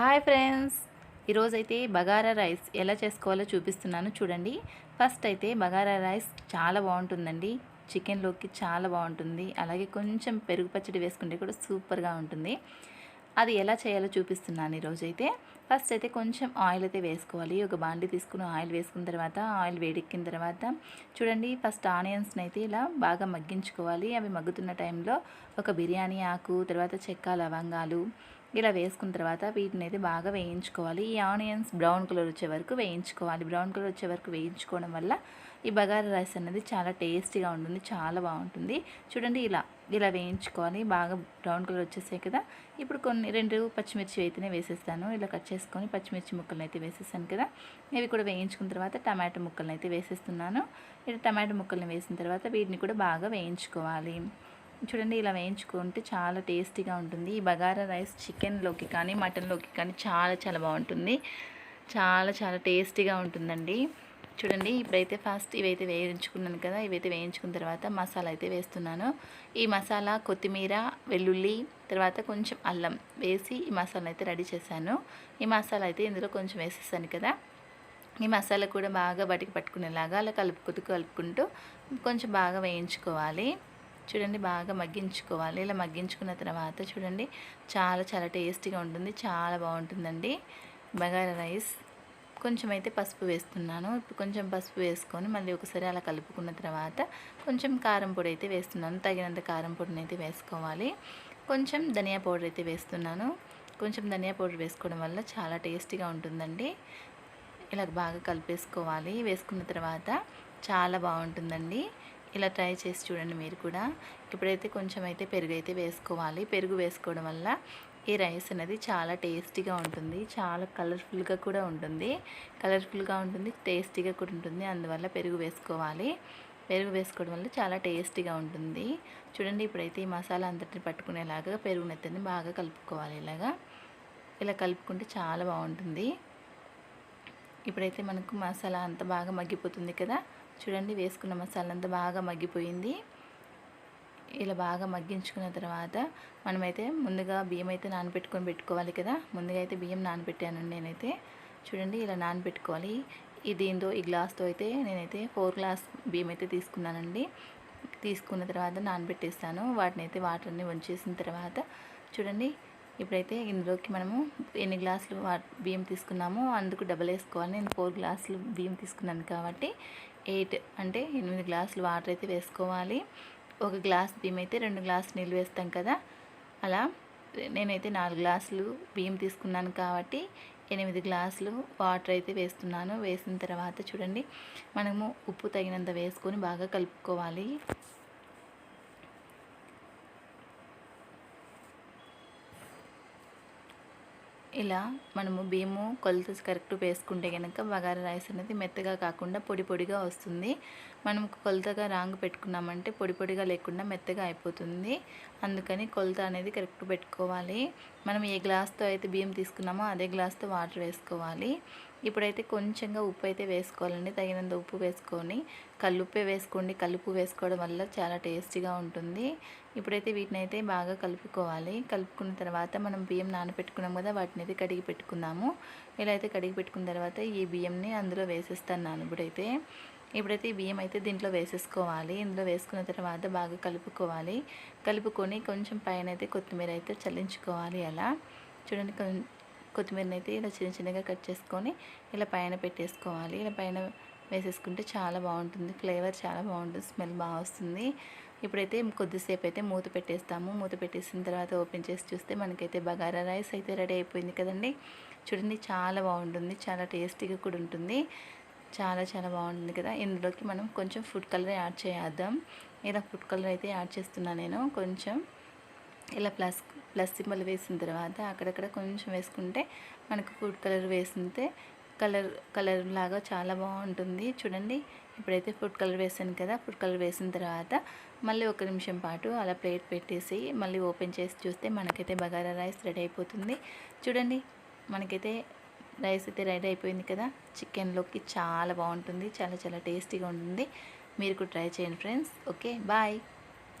Hi friends. ఈరోజైతే bagara rice ఎలా చేసుకోవాలో చూపిస్తున్నాను చూడండి. ఫస్ట్ అయితే బగారా రైస్ చాలా బాగుంటుందండి. చికెన్లోకి చాలా బాగుంటుంది. అలాగే కొంచెం పెరుగు పచ్చడి వేసుకుంటే కూడా సూపర్గా ఉంటుంది. అది ఎలా చేయాలో చూపిస్తున్నాను ఈరోజైతే. ఫస్ట్ అయితే కొంచెం ఆయిల్ అయితే వేసుకోవాలి. ఒక బాండి తీసుకుని ఆయిల్ వేసుకున్న తర్వాత ఆయిల్ వేడెక్కిన తర్వాత చూడండి ఫస్ట్ ఆనియన్స్ని అయితే ఇలా బాగా మగ్గించుకోవాలి. అవి మగ్గుతున్న టైంలో ఒక బిర్యానీ ఆకు తర్వాత చెక్క లవంగాలు ఇలా వేసుకున్న తర్వాత వీటిని అయితే బాగా వేయించుకోవాలి. ఈ ఆనియన్స్ బ్రౌన్ కలర్ వచ్చే వరకు వేయించుకోవాలి. బ్రౌన్ కలర్ వచ్చే వరకు వేయించుకోవడం వల్ల ఈ బగారా రైస్ అనేది చాలా టేస్టీగా ఉంటుంది చాలా బాగుంటుంది. చూడండి ఇలా ఇలా వేయించుకోవాలి. బాగా బ్రౌన్ కలర్ వచ్చేసాయి కదా. ఇప్పుడు కొన్ని రెండు పచ్చిమిర్చి అయితేనే వేసేస్తాను. ఇలా కట్ చేసుకొని పచ్చిమిర్చి ముక్కలను అయితే వేసేసాను కదా. ఇవి కూడా వేయించుకున్న తర్వాత టమాటో ముక్కలను అయితే వేసేస్తున్నాను. ఇలా టమాటో ముక్కల్ని వేసిన తర్వాత వీటిని కూడా బాగా వేయించుకోవాలి. చూడండి ఇలా వేయించుకుంటే చాలా టేస్టీగా ఉంటుంది. ఈ బగారా రైస్ చికెన్లోకి కానీ మటన్లోకి కానీ చాలా చాలా బాగుంటుంది. చాలా చాలా టేస్టీగా ఉంటుందండి. చూడండి ఇప్పుడైతే ఫస్ట్ ఇవైతే వేయించుకున్నాను కదా ఇవైతే వేయించుకున్న తర్వాత మసాలా అయితే వేస్తున్నాను. ఈ మసాలా కొత్తిమీర వెల్లుల్లి తర్వాత కొంచెం అల్లం వేసి ఈ మసాలా అయితే రెడీ చేశాను. ఈ మసాలా అయితే ఇందులో కొంచెం వేసేసాను కదా. ఈ మసాలా కూడా బాగా బటికి పట్టుకునేలాగా అలా కలుపుకుంటూ కలుపుకుంటూ కొంచెం బాగా వేయించుకోవాలి. చూడండి బాగా మగ్గించుకోవాలి. ఇలా మగ్గించుకున్న తర్వాత చూడండి చాలా చాలా టేస్టీగా ఉంటుంది. చాలా బాగుంటుందండి. బగారా రైస్. కొంచెం అయితే పసుపు వేస్తున్నాను. ఇప్పుడు కొంచెం పసుపు వేసుకొని మళ్ళీ ఒకసారి అలా కలుపుకున్న తర్వాత కొంచెం కారం పొడి అయితే వేస్తున్నాను. తగినంత కారం పొడిని అయితే వేసుకోవాలి. కొంచెం ధనియా పౌడర్ అయితే వేస్తున్నాను. కొంచెం ధనియా పౌడర్ వేసుకోవడం వల్ల చాలా టేస్టీగా ఉంటుందండి. ఇలా బాగా కలిపేసుకోవాలి. వేసుకున్న తర్వాత చాలా బాగుంటుందండి. ఇలా ట్రై చేసి చూడండి మీరు కూడా. ఇప్పుడైతే కొంచెం అయితే పెరుగు అయితే వేసుకోవాలి. పెరుగు వేసుకోవడం వల్ల ఈ రైస్ అనేది చాలా టేస్టీగా ఉంటుంది. చాలా కలర్ఫుల్గా కూడా ఉంటుంది. కలర్ఫుల్గా ఉంటుంది టేస్టీగా కూడా ఉంటుంది. అందువల్ల పెరుగు వేసుకోవాలి. పెరుగు వేసుకోవడం వల్ల చాలా టేస్టీగా ఉంటుంది. చూడండి ఇప్పుడైతే ఈ మసాలా అంతటిని పట్టుకునేలాగా పెరుగు నెత్తని బాగా కలుపుకోవాలి ఇలాగా. ఇలా కలుపుకుంటే చాలా బాగుంటుంది. ఇప్పుడైతే మనకు మసాలా అంత బాగా మగ్గిపోతుంది కదా. చూడండి వేసుకున్న మసాలా అంతా బాగా మగ్గిపోయింది. ఇలా బాగా మగ్గించుకున్న తర్వాత మనమైతే ముందుగా బియ్యం అయితే నానబెట్టుకొని పెట్టుకోవాలి కదా. ముందుగా అయితే బియ్యం నానబెట్టాను నేనైతే. చూడండి ఇలా నానబెట్టుకోవాలి. ఇది దీంతో ఈ గ్లాస్తో అయితే నేనైతే ఫోర్ గ్లాస్ బియ్యం అయితే తీసుకున్నానండి. తీసుకున్న తర్వాత నానబెట్టేస్తాను. వాటిని అయితే వాటర్ని వంచేసిన తర్వాత చూడండి ఇప్పుడైతే ఇందులోకి మనము ఎన్ని గ్లాసులు బియ్యం తీసుకున్నామో అందుకు డబల్ వేసుకోవాలి. నేను ఫోర్ గ్లాసులు బియ్యం తీసుకున్నాను కాబట్టి ఎయిట్ అంటే ఎనిమిది గ్లాసులు వాటర్ అయితే వేసుకోవాలి. ఒక గ్లాస్ బియ్యం అయితే రెండు గ్లాసులు నీళ్ళు వేస్తాం కదా. అలా నేనైతే నాలుగు గ్లాసులు బియ్యం తీసుకున్నాను కాబట్టి ఎనిమిది గ్లాసులు వాటర్ అయితే వేస్తున్నాను. వేసిన తర్వాత చూడండి మనము ఉప్పు తగినంత వేసుకొని బాగా కలుపుకోవాలి. ఇలా మనము బియ్యము కొలత కరెక్ట్ వేసుకుంటే కనుక బగారా రైస్ అనేది మెత్తగా కాకుండా పొడి పొడిగా వస్తుంది. మనం కొలతగా రాంగ్ పెట్టుకున్నామంటే పొడి పొడిగా లేకుండా మెత్తగా అయిపోతుంది. అందుకని కొలత అనేది కరెక్ట్ పెట్టుకోవాలి. మనం ఏ గ్లాస్తో అయితే బియ్యం తీసుకున్నామో అదే గ్లాస్తో వాటర్ వేసుకోవాలి. ఇప్పుడైతే కొంచెంగా ఉప్పు అయితే వేసుకోవాలండి. తగినంత ఉప్పు వేసుకొని కల్లుప్పే వేసుకోండి. కలుపు వేసుకోవడం వల్ల చాలా టేస్టీగా ఉంటుంది. ఇప్పుడైతే వీటిని అయితే బాగా కలుపుకోవాలి. కలుపుకున్న తర్వాత మనం బియ్యం నానబెట్టుకున్నాం కదా వాటిని అయితే కడిగి పెట్టుకుందాము. ఇలా అయితే కడిగి పెట్టుకున్న తర్వాత ఈ బియ్యంని అందులో వేసేస్తాను నాను ఇప్పుడైతే. ఇప్పుడైతే ఈ బియ్యం అయితే దీంట్లో వేసేసుకోవాలి. ఇందులో వేసుకున్న తర్వాత బాగా కలుపుకోవాలి. కలుపుకొని కొంచెం పైన అయితే కొత్తిమీర అయితే చల్లించుకోవాలి అలా. చూడండి కొత్తిమీరని అయితే ఇలా చిన్న చిన్నగా కట్ చేసుకొని ఇలా పైన పెట్టేసుకోవాలి. ఇలా పైన వేసేసుకుంటే చాలా బాగుంటుంది. ఫ్లేవర్ చాలా బాగుంటుంది. స్మెల్ బాగా వస్తుంది. ఇప్పుడైతే కొద్దిసేపు అయితే మూత పెట్టేస్తాము. మూత పెట్టేసిన తర్వాత ఓపెన్ చేసి చూస్తే మనకైతే బగారా రైస్ అయితే రెడీ అయిపోయింది కదండి. చూడండి చాలా బాగుంటుంది. చాలా టేస్టీగా కూడా ఉంటుంది. చాలా చాలా బాగుంటుంది కదా. ఇందులోకి మనం కొంచెం ఫుడ్ కలర్ యాడ్ చేద్దాం. ఇలా ఫుడ్ కలర్ అయితే యాడ్ చేస్తున్నాను నేను. కొంచెం ఇలా ప్లస్ ప్లస్ సింబల్ వేసిన తర్వాత అక్కడక్కడ కొంచెం వేసుకుంటే మనకు ఫుడ్ కలర్ వేసితే కలర్ కలర్ లాగా చాలా బాగుంటుంది. చూడండి ఇప్పుడైతే ఫుడ్ కలర్ వేసాను కదా ఫుడ్ కలర్ వేసిన తర్వాత మళ్ళీ ఒక నిమిషం పాటు అలా ప్లేట్ పెట్టేసి మళ్ళీ ఓపెన్ చేసి చూస్తే మనకైతే బగారా రైస్ రెడీ అయిపోతుంది. చూడండి మనకైతే రైస్ అయితే రెడీ అయిపోయింది కదా చికెన్లోకి చాలా బాగుంటుంది చాలా చాలా టేస్టీగా ఉంటుంది. మీరు కూడా ట్రై చేయండి ఫ్రెండ్స్. Okay bye.